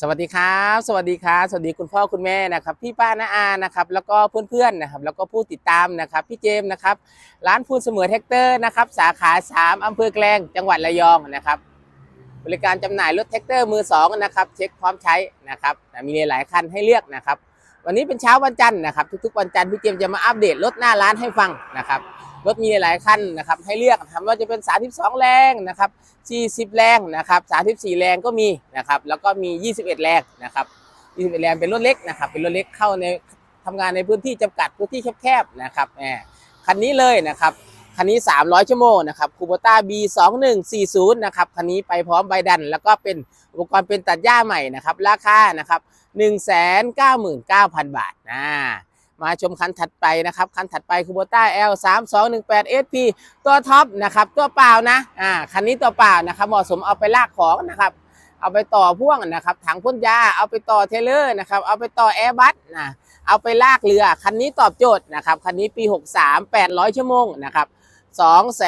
สวัสดีครับ สวัสดีครับ สวัสดีคุณพ่อคุณแม่นะครับพี่ป้าน้าอานะครับแล้วก็เพื่อนๆนะครับแล้วก็ผู้ติดตามนะครับพี่เจมส์นะครับร้านพูดเสมอแท็กเตอร์นะครับสาขา 3อำเภอแกลงจังหวัดระยองนะครับบริการจำหน่ายรถแท็กเตอร์มือสองนะครับเช็คพร้อมใช้นะครับมีหลายคันให้เลือกนะครับวันนี้เป็นเช้าวันจันทร์นะครับทุกๆวันจันทร์พี่เจมส์จะมาอัปเดตรถหน้าร้านให้ฟังนะครับ รถมีหลายคันนะครับให้เลือกทำว่าจะเป็น 32 แรงนะครับ40 แรงนะครับ34 แรงก็มีนะครับแล้วก็มี 21 แรงนะครับ21 แรงเป็นรถเล็กนะครับเป็นรถเล็กเข้าในทำงานในพื้นที่จำกัดพื้นที่แคบๆนะครับแหมคันนี้เลยนะครับคันนี้ 300 ชั่วโมงนะครับคูโบต้า B2140 นะครับคันนี้ไปพร้อมใบดัน แล้วก็เป็นอุปกรณ์เป็นตัดหญ้าใหม่นะครับราคานะครับ199,000 บาทนะ มาชมคันถัดไปนะครับ คันถัดไปคูโบต้า L 3 2 1 8 SP ตัวท็อปนะครับตัวเปล่านะอ่าคันนี้ตัวเปล่านะครับเหมาะสมเอาไปลากของนะครับ เอาไปต่อพ่วงนะครับถังพ่นยาเอาไปต่อเทเลอร์นะครับเอาไปต่อแอร์บัสนะเอาไปลากเรือ คันนี้ตอบโจทย์นะครับคันนี้ปี 63 800 ชั่วโมงนะครับ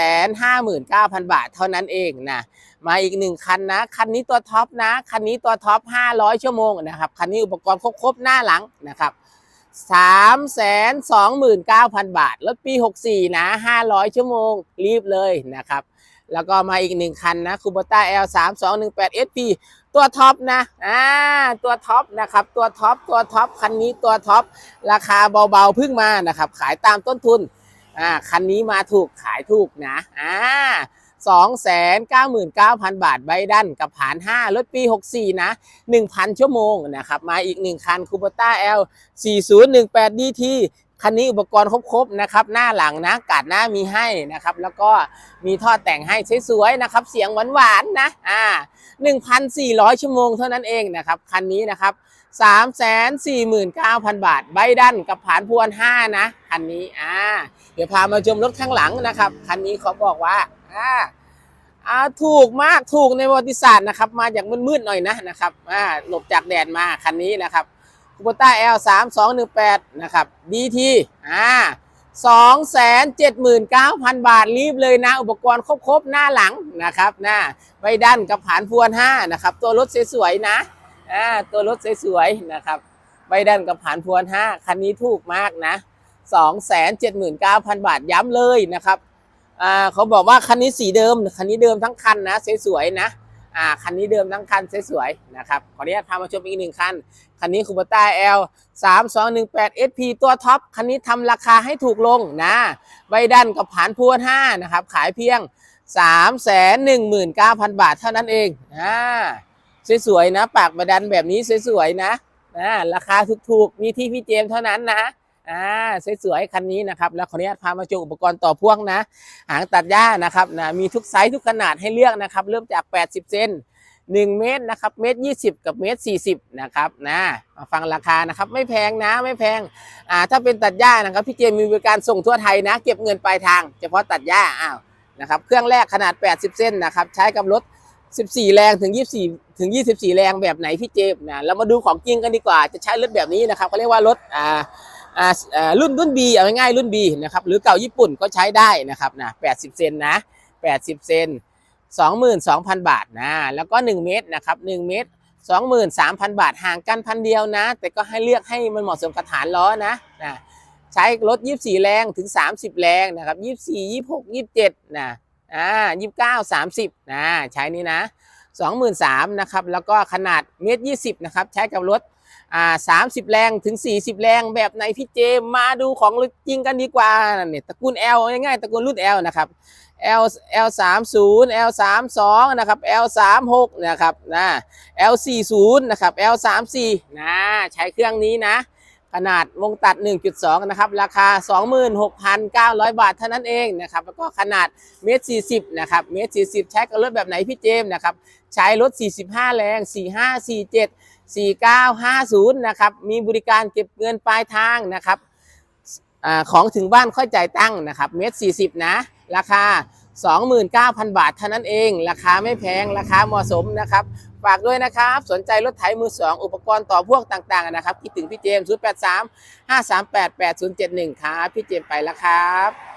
259,000 บาทเท่านั้นเองนะมาอีกหนึ่งคันนะคันนี้ตัวท็อปนะคันนี้ตัวท็อป500 ชั่วโมงนะครับคันนี้อุปกรณ์ครบๆหน้าหลังนะครับ 329,000 บาท รถปี 64 นะ 500 ชั่วโมง รีบเลยนะครับ แล้วก็มาอีกหนึ่งคันนะคูโบต้า L 3 2 1 8 SP ตัวท็อปนะอ่าตัวท็อปนะครับ ตัวท็อป ตัวท็อป คันนี้ตัวท็อป ราคาเบาๆเพิ่งมานะครับ ขายตามต้นทุน อ่า คันนี้มาถูกขายถูกนะ อ่า 299,000 บาทใบดันกับผาน 5 รถปี 64 นะ 1,000 ชั่วโมงนะครับ มาอีก 1 คันคูโบต้า L 4018 DT คันนี้อุปกรณ์ครบๆนะครับ หน้าหลังนะกาดหน้ามีให้นะครับ แล้วก็มีท่อแต่งให้สวยๆนะครับ เสียงหวานๆนะอ่า1,400 ชั่วโมงเท่านั้นเองนะครับ คันนี้นะครับ 349,000 บาท ใบดันกับผานพวน 5 นะ คันนี้อ่าเดี๋ยวพามาชมรถข้างหลังนะครับ คันนี้เขาบอกว่าอ่าอ่าถูกมากถูกในประวัติศาสตร์นะครับ มาจากมืดๆหน่อยนะนะครับอ่าหลบจากแดดมาคันนี้นะครับ คูโบต้า L 3 2 1 8นะครับ DT อ่า279,000 บาทรีบเลยนะ อุปกรณ์ครบๆ หน้าหลังนะครับหน้าใบดันกับผานพวน5นะครับ ตัวรถสวยๆนะอ่าตัวรถสวยๆนะครับใบดันกับผานพวน5คันนี้ถูกมากนะ 279,000 บาทย้ำเลยนะครับอ่าเขาบอกว่าคันนี้สีเดิมคันนี้เดิมทั้งคันนะสวยๆนะ อ่าคันนี้เดิมทั้งคันสวยๆนะครับขออนุญาตพามาชมอีกหนึ่งคัน คันนี้คูโบต้า L 3 2 1 8 SP ตัวท็อป คันนี้ทำราคาให้ถูกลงนะใบดันกับผานพวน5นะครับ ขายเพียง3 1 9 0 0 0บาทเท่านั้นเองอ่าสวยๆนะ ปากใบดันแบบนี้สวยๆนะอ่าราคาถูกๆมีที่พี่เจมเท่านั้นนะ อ่าสวยๆคันนี้นะครับแล้วขออนุญาตพามาชมอุปกรณ์ต่อพ่วงนะ หางตัดหญ้านะครับนะมีทุกไซส์ทุกขนาดให้เลือกนะครับ เริ่มจาก 80 เซน1 เมตรนะครับเมตร 20 กับเมตร 40 นะครับนะมาฟังราคานะครับไม่แพงนะไม่แพงอ่าถ้าเป็นตัดหญ้านะครับพี่เจมีบริการส่งทั่วไทยนะ เก็บเงินปลายทาง เฉพาะตัดหญ้าอ้าวนะครับเครื่องแรกขนาด 80 เส้นนะครับใช้กับรถ 14 แรงถึง 24 ถึง 24 แรงแบบไหนพี่เจม์นะเรามาดูของจริงกันดีกว่าจะใช้รถแบบนี้นะครับเขาเรียกว่ารถอ่า รุ่นรุ่น B เอาง่ายๆรุ่น B นะครับหรือเก่าญี่ปุ่นก็ใช้ได้นะครับนะ80 เซนนะ 80 เซน 22,000 บาทนะแล้วก็ 1 เมตรนะครับ1เมตร 23,000 บาทห่างกันพันเดียวนะ แต่ก็ให้เลือกให้มันเหมาะสมกับฐานล้อนะนะใช้รถ 24 แรงถึง 30 แรงนะครับ24 26 27นะอ่า29 30นะใช้นี้นะ23,000นะครับแล้วก็ขนาดเมตร 20นะครับใช้กับรถ อ่า30แรงถึงสี่สิบแรงแบบไหนพี่เจมมาดูของจริงกันดีกว่าเนี่ยตระกูล L ง่ายๆตระกูลรุ่น L นะครับ L L 3 0 L 3 2นะครับ L 3 6นะครับนะ L 4 0นะครับ L 3 4นะใช้เครื่องนี้นะ ขนาดวงตัด 1.2 นะครับ ราคา 26,900 บาทเท่านั้นเองนะครับ แล้วก็ขนาดเมตร 40 นะครับ เมตร 40 ใช้กับรถแบบไหนพี่เจมส์นะครับ ใช้รถ 45 แรง 45 47 4950 นะครับ มีบริการเก็บเงินปลายทางนะครับอของถึงบ้านค่อยจ่ายตั้งนะครับ เมตร 40 นะ ราคา 29,000 บาทเท่านั้นเอง ราคาไม่แพง ราคาเหมาะสมนะครับ ฝากด้วยนะครับ สนใจรถไถมือสองอุปกรณ์ต่อพวกต่างๆนะครับคิดถึงพี่เจมส์083 538 8071 ครับ พี่เจมส์ไปแล้วครับ